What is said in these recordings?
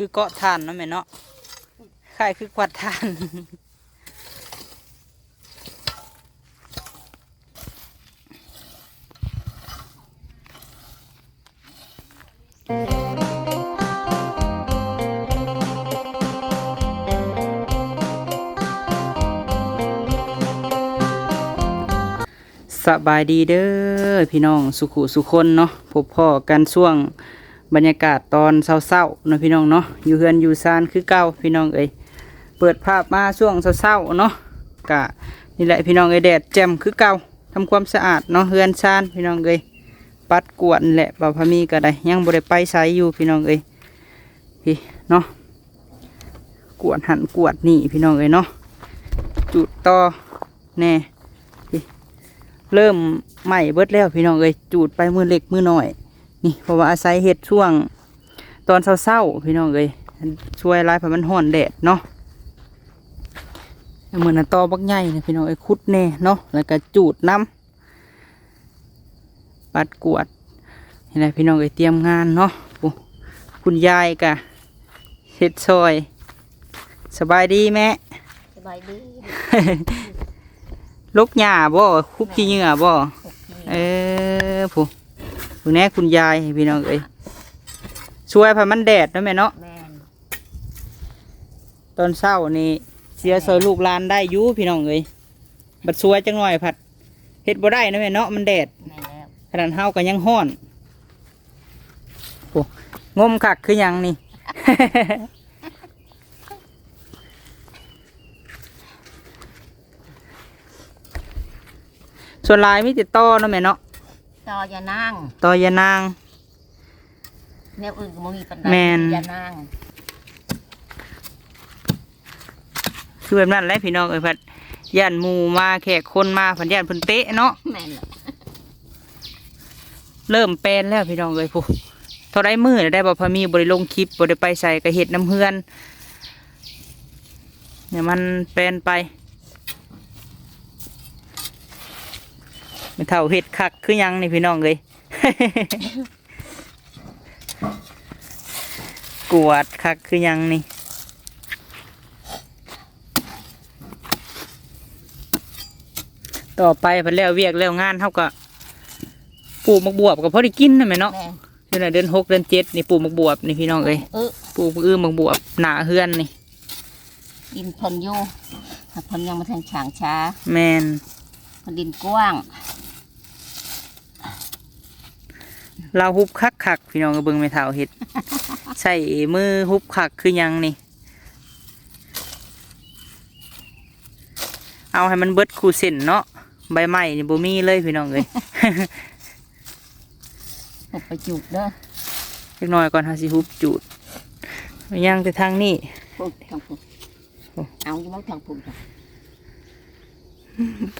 คือเกาะทานนะแม่เนาะคล้ายคือกวาดทาน สบายดีเด้อพี่น้องสุขุสุคนเนาะพบพ่อกันช่วง บรรยากาศตอนเศร้าๆเนาะพี่น้องเนาะอยู่เฮือนอยู่ซานคือเก่าพี่น้องเอ้ยเปิดภาพมาช่วงเศร้าๆเนาะกะนี่แหละพี่น้องเอ้ยแดดแจ่มคือเก่าทำความสะอาดเนาะเฮือนซานพี่น้องเอ้ยปัดกวดนี่แหละบ่าวพามีก็ได้ยังบ่ได้ไปไสอยู่พี่น้องเอ้ยพี่เนาะกวดหันกวดนี่พี่น้องเอ้ยเนาะจุดต่อแน่เริ่มใหม่เบิดแล้วพี่น้องเอ้ยจูดไปมือเล็กมือหน่อย นี่เพราะว่าอาศัยเห็ดช่วง ตอนเศร้าๆพี่น้องเอ้ยช่วยลายเพราะมันห่อนแดดเนาะเหมือนอันตอบักใหญ่นะพี่น้องเอ้ยคุดแน่เนาะแล้วก็จูดน้ำปัดกวาดเห็นไหมพี่น้องเอ้ยเตรียมงานเนาะโอ้คุณยายกะเห็ดซอย สบายดีแม่สบายดีลกหญ้าบ่คุบขี้เหงื่อบ่หกทีเออผู้ ผู้แน่คุณยายพี่น้องเอ้ยช่วยพามันแดดเนาะแม่เนาะแม่นตอนเช้านี่เสียซอยลูกหลานได้อยู่พี่น้องเอ้ยบัดช่วยจังหน่อยผัดเฮ็ดบ่ได้เนาะแม่เนาะมันแดดแม่นแล้วขนาดเฮาก็ยังฮ้อนโอ้งมคักคือหยังนี่ ส่วนหลายมีติดต่อเนาะแม่เนาะ ต่ออย่านั่งต่อยานาง แนวอื่นก็บ่มีปัญแม่นอย่านั่งคือแบบนั้นแหละพี่น้องเอ้ยพัดย่านหมูมาแขกคนมาพันย่านเพิ่นเตะเนาะแม่นแล้วเริ่มเป็นแล้วพี่น้องเอ้ยผู้เท่าไรมือได้บ่พอมีบริลงคลิปบริไปใส่กระเห็ดน้ำเฮือนเนี่ยมันเป็นไป ไม่เท่าเห็ดคักคือหยังนี่พี่น้องเลย กวาดคักคือหยังนี่ต่อไปพอแล้วเวียกแล้วงานเท่ากับปลูกมักบวบกับพอได้กินนะแม่เนาะแม่นเดือนไหนเดือนหกเดือนเจ็ดนี่ปลูกมักบวบนี่พี่น้องเอ้ยเออปลูกมักอื้อมักบวบหนาเฮือนนี่ดินเพิ่นอยู่ถ้าเพิ่นยังมาทางฉางช้า แมนเพิ่นดินกว้าง เราฮุบคักคักๆพี่น้องก็เบิ่งไม่เท่าเห็ด ใส่มือฮุบคักคือหยังนี่ เอาให้มันเบิดคู่เส้นเนาะใบไม้นี่บ่มีเลยพี่น้องเอ้ยหกไปจุกเด้อเล็กน้อยก่อนหาสิฮุบจูดย่างแต่ทางนี้พุ่นทางพุ่นโอ้เอาอยู่มั้งทางพุ่นจ้ะ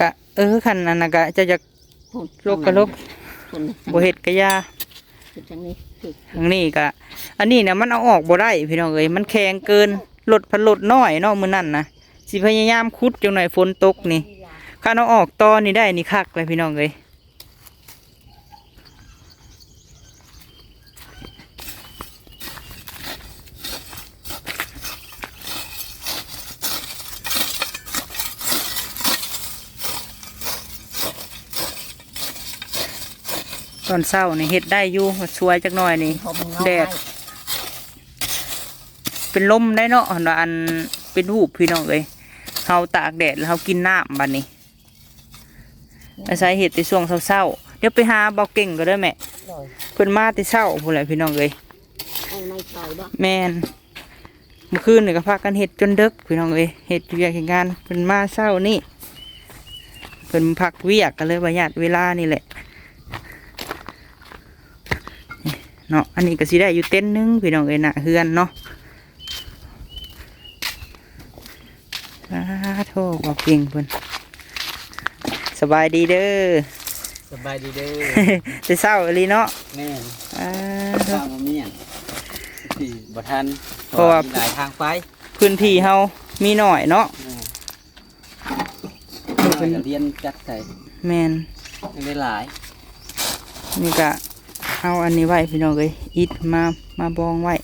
กะเออคันนั้นนะกะจะจะพุ่นลกกะลกพุ่นบ่เฮ็ดกะยา พุ่นทางนี้พุ่นทางนี้ก็อันนี้นะมันเอาออกบ่ได้พี่น้องเอ้ยมันแข็งเกินหลดพันลดน้อยเนาะมือนั่นนะสิพยายามคุดจังหน่อยฝนตกนี่คันเอาออกตอนนี้ได้นี่คักเลยพี่น้องเอ้ย ตอนเช้านี่เฮ็ดได้อยู่สวยจักหน่อยนี่ผมเงาแดดเป็นลมได้เนาะอันว่าอันเป็นหูปพี่น้องเอ้ยเฮาตากแดดแล้วเฮากินน้ำบัดนี้อาศัยเห็ดในช่วงเศร้าๆเดี๋ยวไปหาเบาเก่งก็ได้อแม่เลยเพิ่นมาแต่เช้าพุ่นแหละพี่น้องเอ้ยเอาไม้ต่อยบ่แม่นเมื่อคืนนี่ก็พากันเห็ดจนดึกพี่น้องเอ้ยเห็ดอยู่อย่างงานเพิ่นมาเช้านี่เพิ่นพักเวียกกันเลยประหยัดเวลานี่แหละนี่ เนาะอันนี้ก็สิได้อยู่เต้นท์หนึงพี่น้องเอ้ยน่ะเฮือนเนาะสาธุบอกเก่งเพิ่นสบายดีเด้อสบายดีเด้อจะเศร้าอีหลีเนาะแม่นอ่าข้าวมาเมียนสี่บ่ทันเพราะว่ามีหลายทางไปพื้นที่เฮามีหน่อยเนาะแม่นเรียนจัดใส่แมนไม่ได้หลายนี่ก็ เอาอันนี้ไว้พี่น้องเลยอิดมามาบองไว้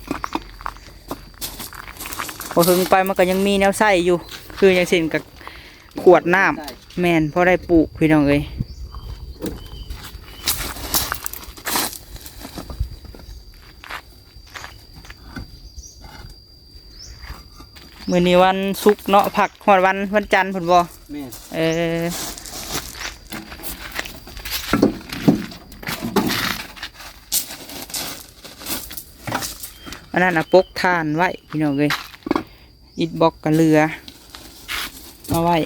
พอถึงไปมันก็ยังมีแนวใส่อยู่ คืออย่างเช่นกับขวดน้ำแมนเพราะได้ปลูกพี่น้องเอ้ยมือนี้วันศุกร์เนาะผักหอดวันวันจันทร์ผุนบอแม่นเออ อันนั้นนะปกทานไว้พี่น้องเลยอิดบอกกับเรือเอาไว้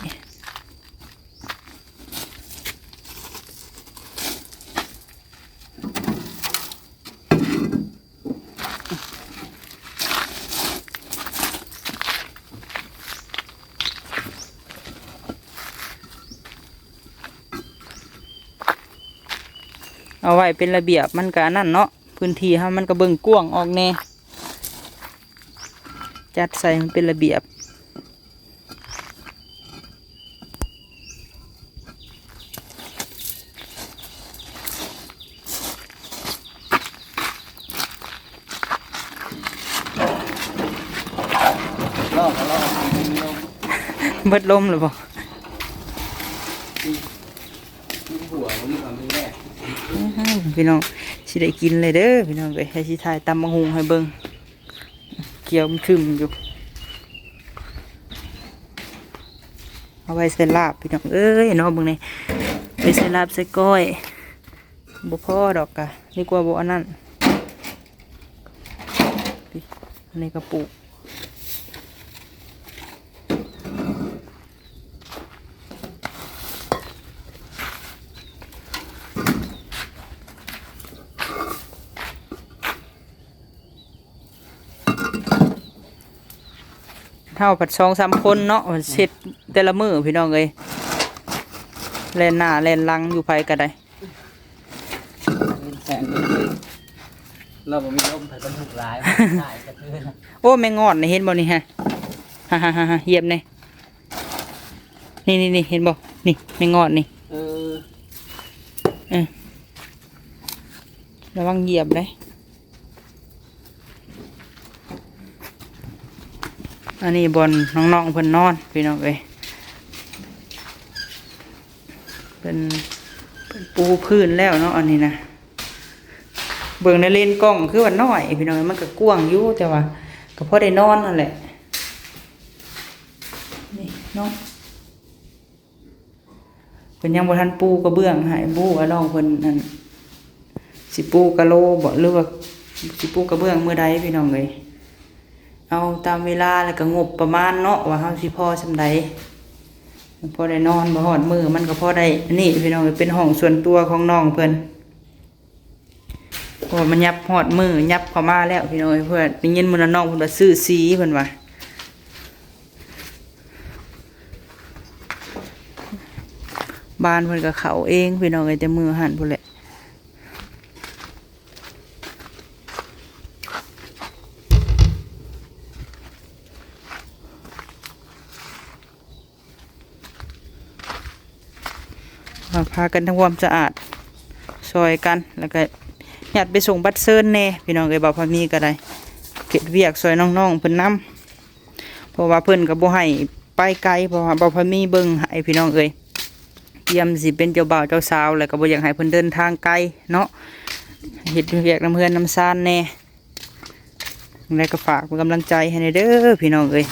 เอาไว้เป็นระเบียบมันก็อันนั่นเนาะพื้นที่ให้มันก็เบิ่งกว้างออกแน่ จัดใส่มันเป็นระเบียบรอบก็รอบมีลมเบิดลมหรือเปล่ามีหัวมีความมีแรกพี่น้องสิได้กินเลยเด้อพี่น้องเลยให้สิทายตำบังหุงให้เบิ่ง เกี่ยวมันคึมอยู่ เอาไว้ใส่ลาบพี่น้องเอ้ยเนาะเบิ่งนี่ไปใส่ลาบใส่ก้อยบุพ่อดอกกะนี่กว่าบ่อันนั้นอันนี้กระปุก เท่าผัดซองสามคนเนาะเสร็จแต่ละมือพี่น้องเอ้ยแลนหน้าแลนหลังอยู่ไผก็ได้แสงเราบ่มีลมแต่ต้องถูกร้ายตายกระเทือนโอ้แมงงอดนี่เห็นบ่นี่ฮะฮ่าฮ่าฮ่าฮ่าเหยียบนี่นี่นี่นี่เห็นบ่นี่แมงงอดนี่เออเออระวังเหยียบเลย อันนี้บนน้องๆเพิ่นนอนพี่น้องเอ้ยเป็นเป็นปูพื้นแล้วเนาะอันนี้นะเบิ่งในเลนกล้องคือว่าน้อยพี่น้องเอ้มันก็กว้างอยู่แต่ว่าก็พอได้นอนนั่นแหละนี่เนาะเพิ่นยังบ่ทันปูกระเบื้องให้ปูว่าน้องเพิ่นนั่นสิปูกะโลบ่หรือว่าสิปูกระเบื้องมื้อใดพี่น้องเอ้ย เอาตามเวลาแล้วก็งบประมาณเนาะว่าเฮาสิพอซำใดพอได้นอนบ่ฮอดมือมันก็พอได้นนี้พี่น้องเป็นห้องส่วนตัวของน้องเพิ่นเพราะว่ามันยับฮอดมือยับเข้ามาแล้วพี่น้องเอ้ยเพิ่นได้ยินมื้อนั้นน้องเพิ่นว่าซื้อสีเพิ่อนว่าบ้านเพิ่อนก็เขาเองพี่น้องเอ้ยแต่มือหันพุ่นแหละาพากันทำความสะอาดซอยกันแล้วก็อยากไปส่งบัตรเซิร์นแน่พี่น้องเอ้ยบ่าวพามีก็ได้เก็บเวียกซอยน้องๆเพิ่นนํเพราะว่าเพิ่นก็บ่ให้ไปไกลเพราะว่าบ่าวพามีเบิ่งให้พี่น้องเอ้ยเตรียมสิเป็นเจ้าบ่าวเจ้าสาวแล้วก็บ่อยากให้เพิ่นเดินทางไกลเนาะเฮ็ดเวียกน้ำเพื่อนน้ำซานแน่แล้วก็ฝากเป็นกำลังใจให้ในเด้อพี่น้องเอ้ย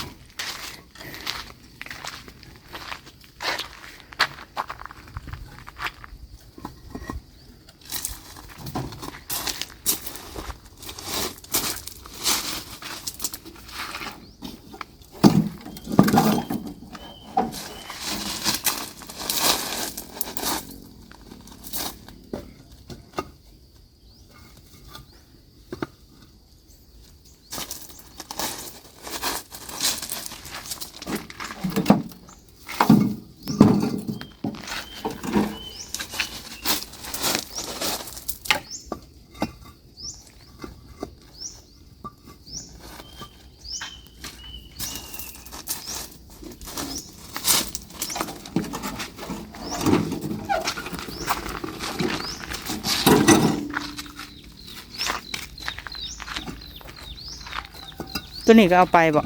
ตัวนี้ก็เอาไปบ่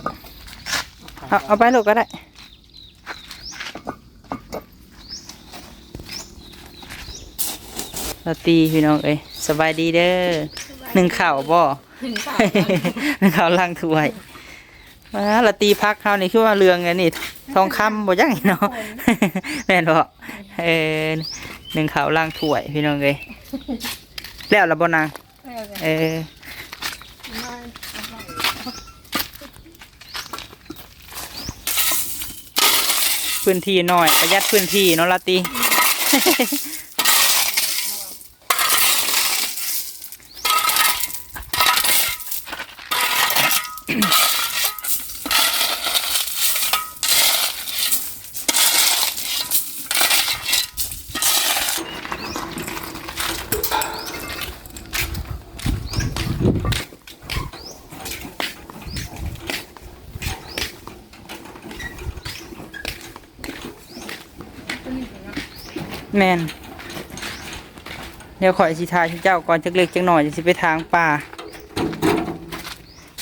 เอาเอาไปลูกก็ได้ เราตีพี่น้องเอ้ยสบายดีเด้อหนึ่งข่าวบ่ถึงค่ะหนึ่งข่าวล่างถ้วยมาเราตีพักเขานี่คือว่าเรืองไงนี่ ทองคำบ่ยังไงเนาะแม่นบ่เออหนึ่งข่าวล่างถ้วยพี่น้องเอ้ยแล้วละบ่นางเออ พื้นที่น้อย ประหยัดพื้นที่เนาะลาตี แมนเดี๋ยวขอยสิทายที่เจ้าก่อนจักเล็กจักหน่อยจะสิไปทางป่า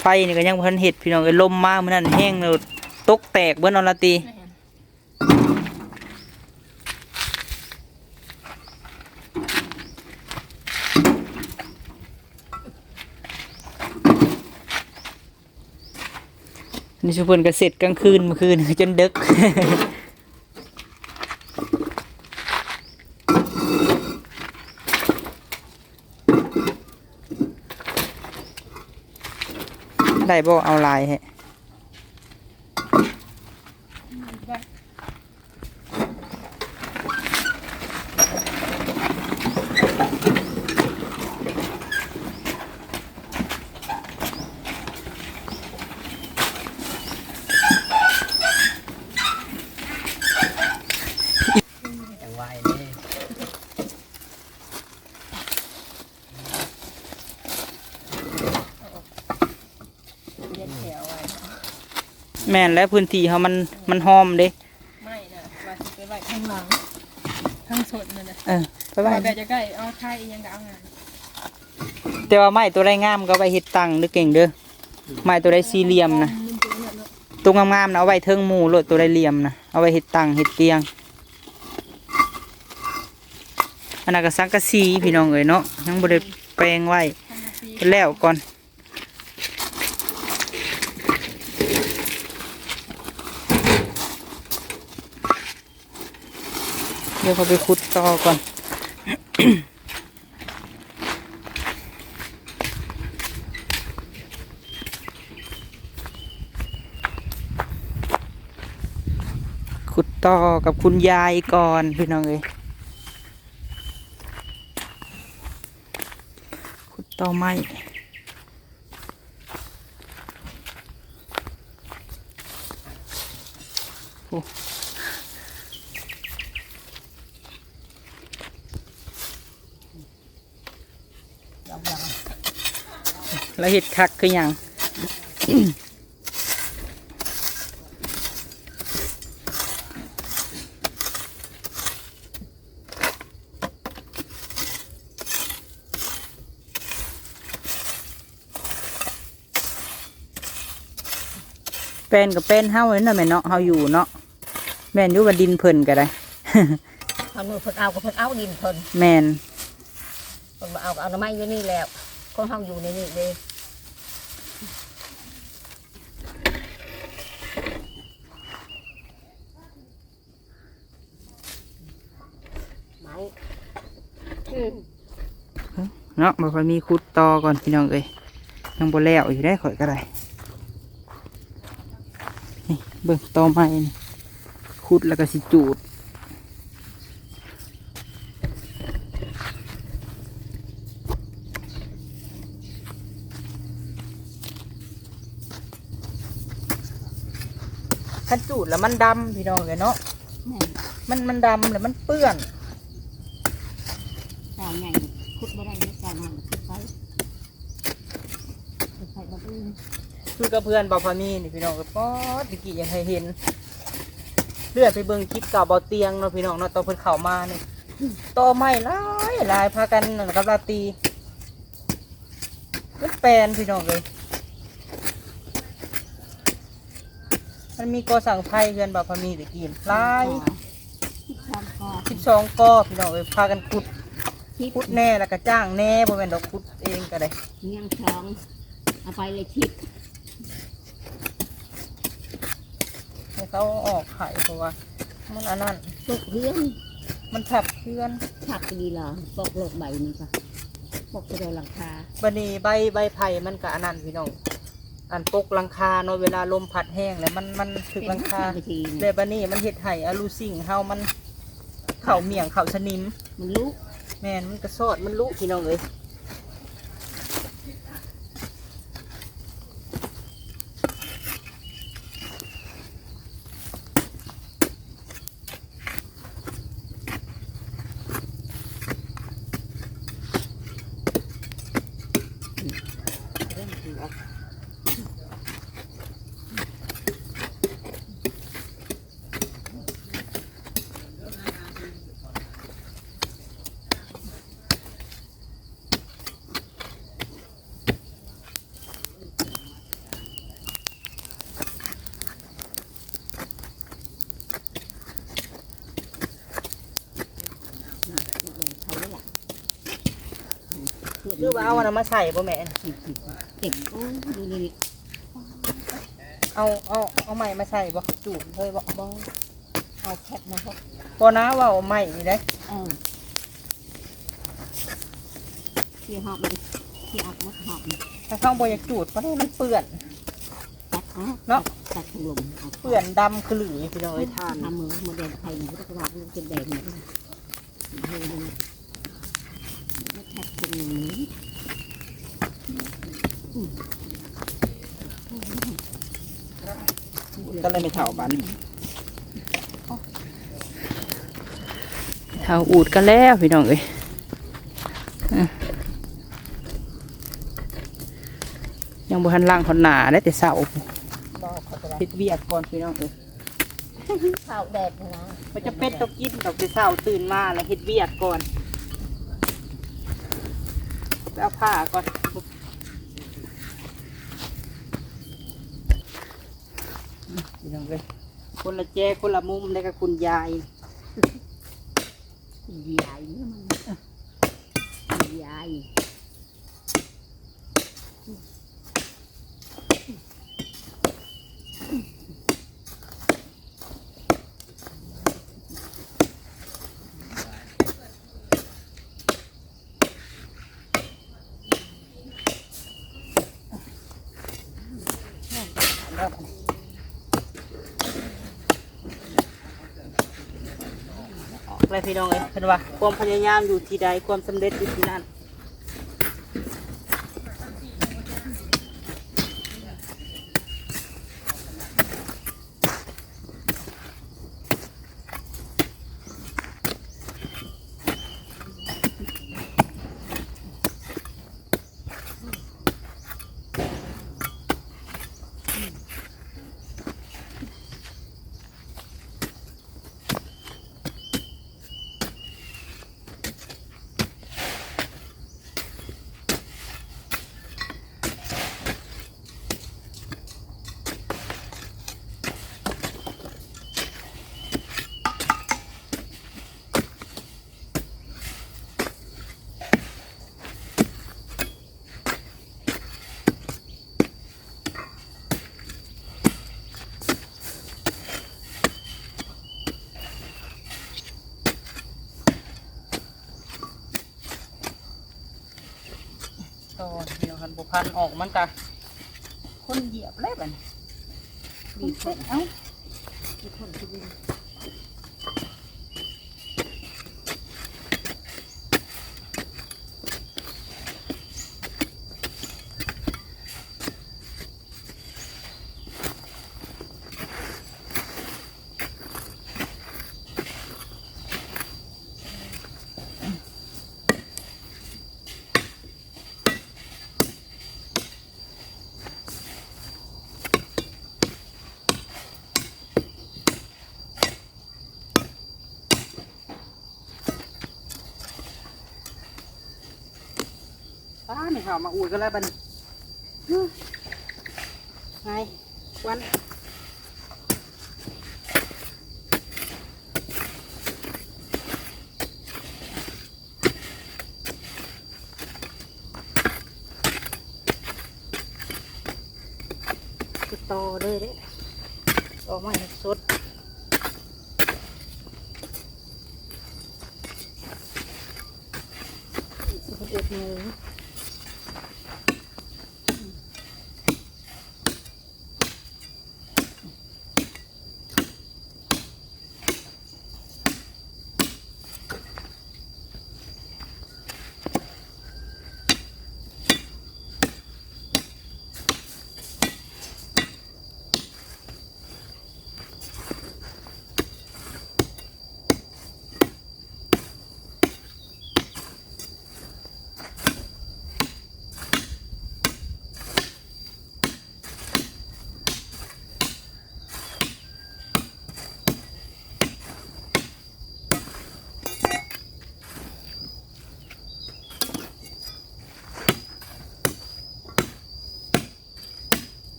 ไฟนี่ก็ยังพิ่นเห็ดพี่น้องเอ้ยลมมาเมื่อนั้นแห้งเลยตกแตกเบิ้นนอนละตี นี่ชุเพิ่นก็เสร็จกลางคืนเมื่อคืนจนดึก ได้บ่เอาลายให้ จังหวะนี่ เย็นแถวไว้ แม่นและพื้นที่เขามันมันหอมเด้ไม่นะว่าสิไปไว้ข้างหลังข้างสดนั่นนะเออไปไว้ว่าแบบจะใกล้เอาไทยยังก็เอางานแต่ว่าไม้ตัวได้งามก็เอาไปเฮ็ดตังค์เด้อเก่งเด้อไม้ตัวได้สี่เหลี่ยมนะมันเป็นเนี่ยเนาะตัวงามๆนะเอาไว้เทิงหมู่โลดตัวได้เหลี่ยมนะเอาไว้เฮ็ดตังค์เฮ็ดเตียงอันนั้นก็สังกะสีพี่น้องเอ้ยเนาะยังบ่ได้แปลงไว้ทำมาซีไปแล้วก่อน เดี๋ยวเขาไปขุดต่อก่อนขุดต่อกับคุณยายก่อนพี่น้องเอ้ยขุดต่อไม้โอ้ แล้วเห็ดคักคืออย่างเป็นกับเป็นเฮาเนาะแม่นเนาะเฮาอยู่เนาะแม่นอยู่ว่าดินเพิ่นก็ได้เอาหนูเพิ่นเอาก็เพิ่นเอาดินเพิ่นแม่นเพิ่นมาเอาก็เอาหน้ำไม้อยู่นี่แล้ว คนเฮาอยู่ในนี่เด้ไม้เนาะบ่ค่อยมีขุดต่อก่อนพี่น้องเอ้ยยังบ่แล้วอยู่ได้ข่อยก็ได้นี่เบิ่งต่อไม้นี่ขุดแล้วก็สิจูดคันจูด แล้วมันดำพี่น้องเอ้ยเนาะแม่นมันมันดำแล้วมันเปื้อนสาวใหญ่ขุดบ่ได้เด้สาวน้อยขุดไปขุดไปบ่อื่นคือกับเพื่อนบอพามีนี่พี่น้องก็ป๊อดตะกี้ยังให้เห็นเลือดไปเบิ่งคลิปเก่าเบาเตียงเนาะพี่น้องเนาะตอนเพิ่นเข้ามานี่ต่อไม้หลายหลายพากันนั่นกับลาตรีมันแปลนพี่น้องเลย มันมีกอสั่งไพ่เพื่อนบ่พอมีตะกี้หลายทำก่อนสิบสองกอพี่น้องเอ้ยพากันขุดชิปขุดแน่แล้วก็จ้างแน่บ่แม่นดอกขุดเองก็ได้เงี้ยงช้องเอาไปเลยชิปให้เขาออกไข่เพราะว่ามันอันนั้นตกเรื่องมันทับเพื่อนฉักดีเหรอปอกโลกใบนี่ก็ปอกกระโดดหลังคาบันนี้ใบใบไผ่มันก็อันนั้นพี่น้อง อันปกหลังคาเนาะเวลาลมพัดแห้งแล้วมันมันถึกหลังคาเป็นทีแต่บันนี้มันเฮ็ดให้อะลูซิ่งเฮามันเข่าเมี่ยงเข่าสนิมมันลุกแม่นมันก็สอดมันลุพี่น้องเอ้ย เริ่มถือออก คือว่าเอาอันนั้นมาใส่บ่แม่นเจ็บโอ้ยดูนี่เอาเอาเอาใหม่มาใส่บ่จูบเฮ้ยบ่บ่เอาแคปมาครับบ่นะว่าเอาใหม่นี่ได้เออที่หอบมันที่อักมัดหอบมันถ้าเข้าบ่อยากจูดเพราะมันเปื้อน ตัดเอาเนาะ ตัดถุงลมเอาเปื้อนดำคือหลือพี่น้องเอ้ยทาน ทำมือมาเดินไทยมันก็ต้องรับมันเป็นแดงเนี่ยเฮ้ยมันไม่แคปตรงนี้ ก็เลยไม่เท่าบันเท่าอูดกันแล้วพี่น้องเอ้ยอะยังบ่ทันล่างคนหนาได้แต่เสาบอกเขาจะได้เฮ็ดเวียกก่อนพี่น้องเอ้ยข้าวแดดนะมันจะเป็ดตกกินดอกแต่เสาตื่นมาแล้วเฮ็ดเวียกก่อนไปเอาผ้าก่อน น้องเอ้ยคนละแจคนละมุมได้กับคุณยายยายเนี่ยมันยายออก เลยพี่น้องเอ้ยเพิ่นว่าความพยายามอยู่ที่ใดความสำเร็จอยู่ที่นั่น ต อนเดียวกันบุพันออกมันกะคนเหยียบแล้วบัดนดีเสร็จเอ้ามีคนที่ดิ ป้าไม่ข่ามาอุ่นกันแล้วบันไงวันต่อเลยเด้อออกมาสด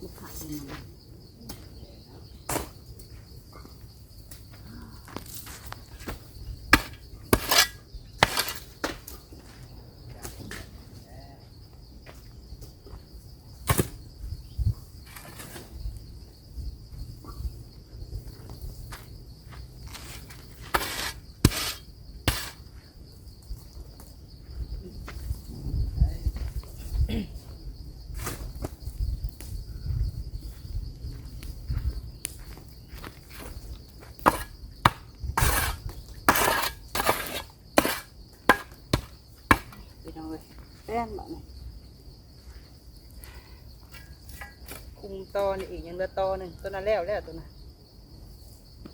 ลูกค้าเป็นมัน พี่น้องเลย แป้นแบบนี้คุมตอนี่อีกยังเหลือตอหนึ่งตัวนั้นแล้วแล้วตัวนั้น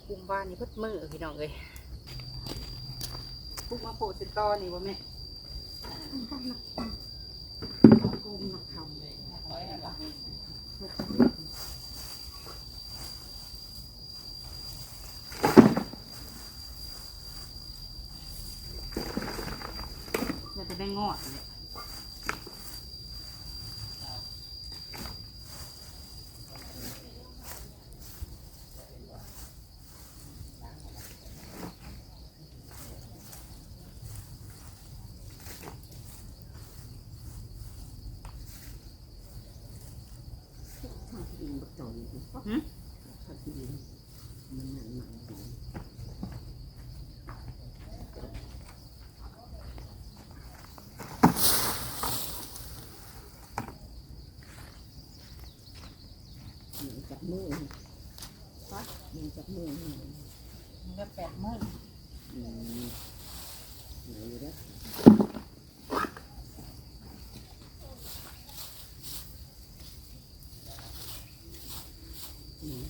คุมบ้านนี่เพิ่มือพี่น้องเลยคุมมาโผล่สิตอนี่บ่แม่คุมมาทำเลยเราจะได้งอดเลยทำกินบักจ่อยอยู่ปะ หืม ทำกินมันหนังหนังดี มือฟัดหนึ่งจับมือนี่มันก็แปดหมื่นอืมไหนอยู่เด้ออืม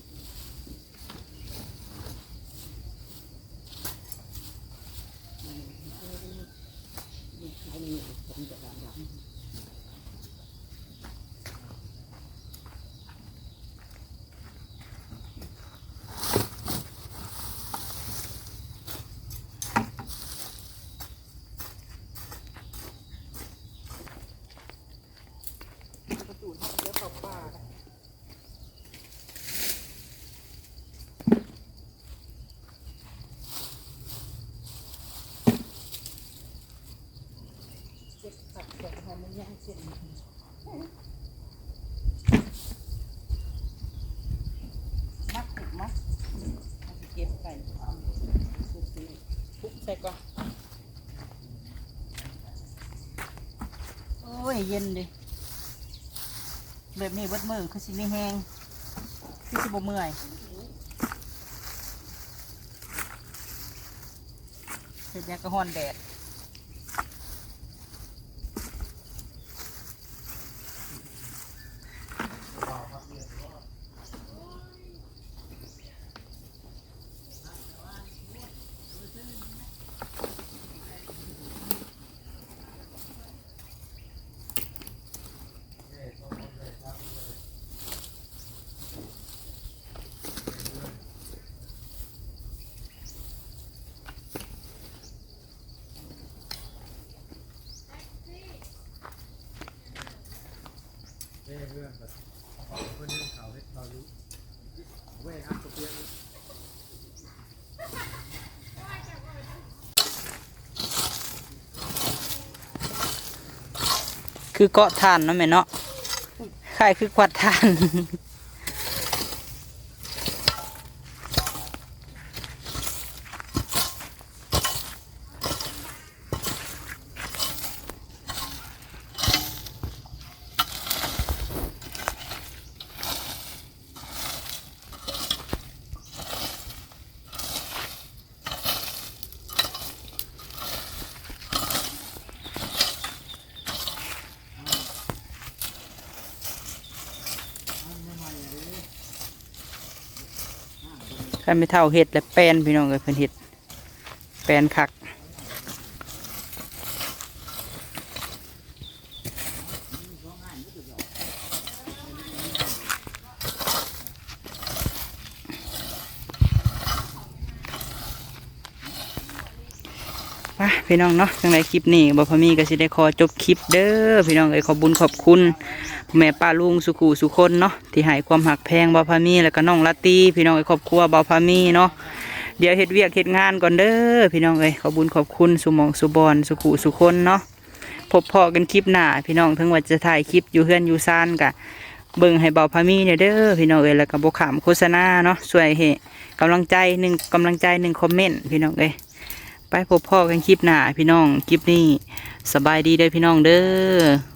นี่ใครนี่ผมจะดำดำ ประตูห้องเยอะกว่าป้าเลยเจ็บขัดแต่ทำ มันย่างเส้นมักถูกมักเก็บไปทุกทีทุกใส่ก่อนโอ้ย เย็นดิแบบนี้เบิดมือคือสิไม่แห้งคือสิบ่เมื่อยเสร็จแล้วก็ฮ้อนแดด คือเกาะทานเนาะแม่เนาะคล้ายคือควัดทาน ใครไม่เท่าเห็ดและแปนพี่น้องเลยเพิ่นเห็ดแปนคัก ไป พี่น้องเนาะจังไรคลิปนี้บ่พมีก็สิได้ขอจบคลิปเด้อพี่น้องเอ้ยขอบุญขอบคุณแม่ป้าลุงสุขูสุคนเนาะที่ให้ความหักแพงบ่พมีแล้วก็น้องลาตีพี่น้องเอ้ยครอบครัวบ่พมีเนาะเดี๋ยวเฮ็ดเวียกเฮ็ดงานก่อนเด้อพี่น้องเอ้ยขอบุญขอบคุณสุมองสุบอนสุขูสุคนเนาะพบพอกันคลิปหน้าพี่น้องถึงว่าจะถ่ายคลิปอยู่เฮือนอยู่ซานกะเบิ่งให้เบาพามีเนี่ยเด้อพี่น้องเอ้ยแล้วก็บ่ขามโฆษณาเนาะช่วยให้กำลังใจหนึ่งกำลังใจหนึ่งคอมเมนต์พี่น้องเอ้ย ไปพบพ่อกันคลิปหน้าพี่น้องคลิปนี้สบายดีเด้อพี่น้องเด้อ